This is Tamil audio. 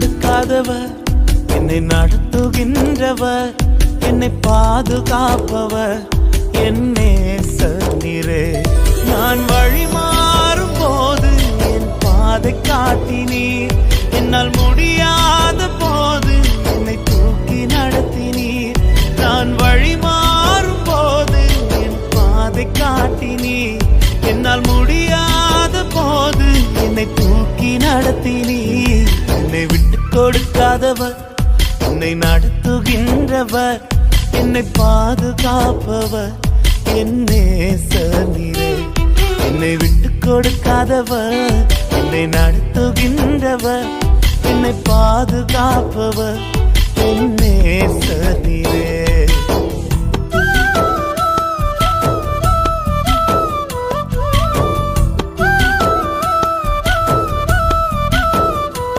கொடுக்காதவர். என்னை நடத்துகின்றவர். என்னை பாதுகாப்பவர். என்னே சந்திரே நான் வழி மாறும் போது என் பாதை காட்டினீர். என்னால் முடியாத போது என்னை தூக்கி நடத்தினீர். நான் வழி மாறும் போது என் பாதை காட்டினீர். என்னால் முடியாத போது என்னை தூக்கி நடத்தினீர். கொடுக்காதவர். உன்னை நடத்துகின்றவர். என்னை பாதுகாப்பவர். என்னே சீரே என்னை விட்டு கொடுக்காதவர். என்னை நடத்துகின்றவர். என்னை பாதுகாப்பவர். என்னே